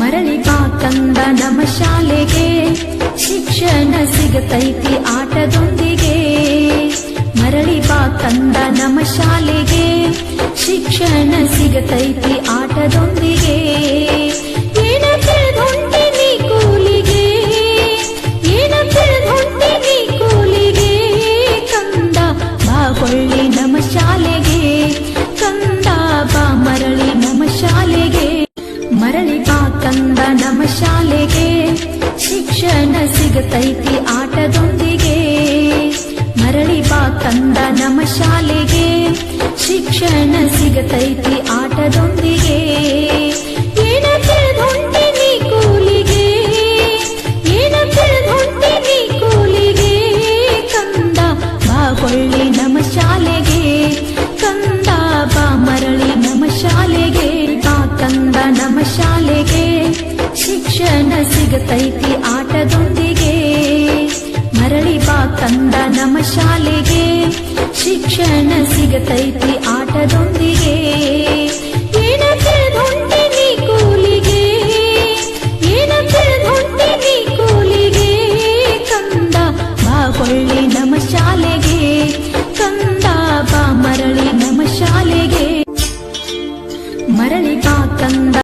ಮರಳಿ ಬಾ ಕಂದ ನಮ್ಮ ಶಾಲೆಗೆ. ಶಿಕ್ಷಣ ಸಿಗತೈತಿ ಆಟದೊಂದಿಗೆ. ಮರಳಿ ಬಾ ಕಂದ ನಮ್ಮ ಶಾಲೆಗೆ. ಶಿಕ್ಷಣ ಸಿಗತೈತಿ ಆಟದೊಂದಿಗೆ. ಬಾ ಕಂದ ನಮ್ಮ ಶಾಲೆಗೆ ಶಿಕ್ಷಣ ಸಿಗತೈತಿ ಆಟದೊಂದಿಗೆ. ಮರಳಿ ಬಾ ಕಂದ ನಮ್ಮ ಶಾಲೆಗೆ ಶಿಕ್ಷಣ ಸಿಗತೈತಿ ಆಟದೊಂದಿಗೆ. ಏನ ಬೆರೆತೈತಿ ಆಟದೊಂದಿಗೆ, ಮರಳಿ ಬಾ ತಂದ ನಮ್ಮ ಶಾಲೆಗೆ. ಶಿಕ್ಷಣ ಸಿಗತೈತಿ ಆಟದೊಂದಿಗೆ. ಕೊಳ್ಳಿ ನಮ್ಮ ಶಾಲೆಗೆ. ಕಂದ ಬಾ ಮರಳಿ ನಮ್ಮ ಶಾಲೆಗೆ. ಮರಳಿ ಬಾ ಕಂದ